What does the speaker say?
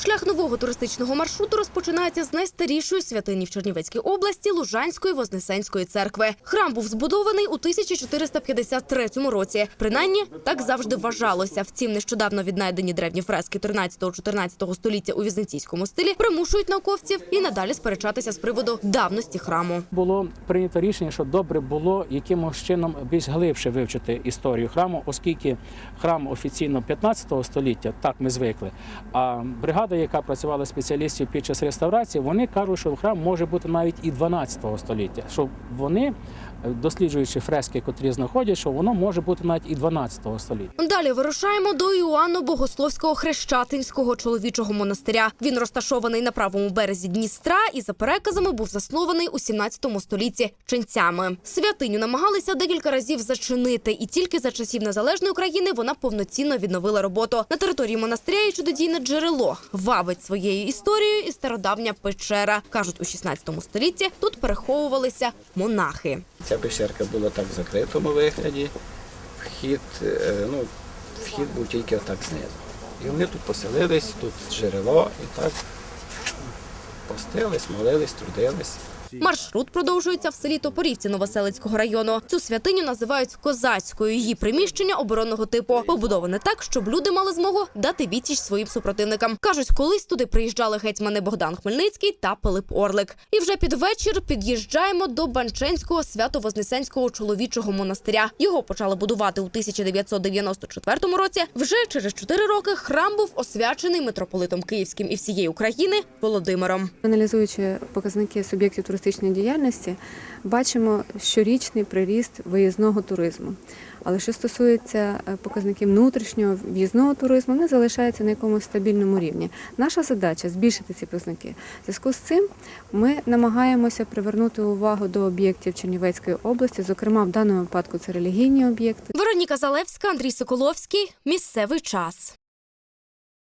Шлях нового туристичного маршруту розпочинається з найстарішої святині в Чернівецькій області Лужанської Вознесенської церкви. Храм був збудований у 1453 році. Принаймні, так завжди вважалося. Втім, нещодавно віднайдені древні фрески 13-14 століття у візантійському стилі примушують науковців і надалі сперечатися з приводу давності храму. Було прийнято рішення, що добре було якимось чином більш глибше вивчити історію храму, оскільки храм офіційно 15 століття, так ми звикли. А бригада, яка працювала спеціалістів під час реставрації, вони кажуть, що храм може бути навіть і 12 століття. Що вони, е, досліджуючи фрески, котрі знаходять, що воно може бути навіть і 12 століття. Далі вирушаємо до Іоанно Богословського хрещатинського чоловічого монастиря. Він розташований на правому березі Дністра і за переказами був заснований у 17 столітті ченцями. Святиню намагалися декілька разів зачинити, і тільки за часів незалежної України вона повноцінно відновила роботу. На території монастиря є чудодійне джерело, вабить своєю історією і стародавня печера. кажуть, у 16 столітті тут переховувалися монахи. Ця пещерка була так в закритому вигляді. Вхід, е, ну, вхід був тільки отак знизу. І вони тут поселились, тут джерело, і так постились, молились, трудились. Маршрут продовжується в селі Топорівці Новоселицького району. Цю святиню називають козацькою. Її приміщення оборонного типу побудоване так, щоб люди мали змогу дати відсіч своїм супротивникам. кажуть, колись туди приїжджали гетьмани Богдан Хмельницький та Пилип Орлик. І вже під вечір під'їжджаємо до Банченського свято-вознесенського чоловічого монастиря. Його почали будувати у 1994 році. Вже через 4 роки храм був освячений митрополитом Київським і всієї України Володимиром. Аналізуючи показники суб'єктів туристичної діяльності, бачимо щорічний приріст виїзного туризму. Але що стосується е, показників внутрішнього в'їзного туризму, вони залишаються на якомусь стабільному рівні. Наша задача збільшити ці показники. В зв'язку з цим ми намагаємося привернути увагу до об'єктів Чернівецької області, зокрема в даному випадку це релігійні об'єкти. Вероніка Залевська, Андрій Соколовський. Місцевий час.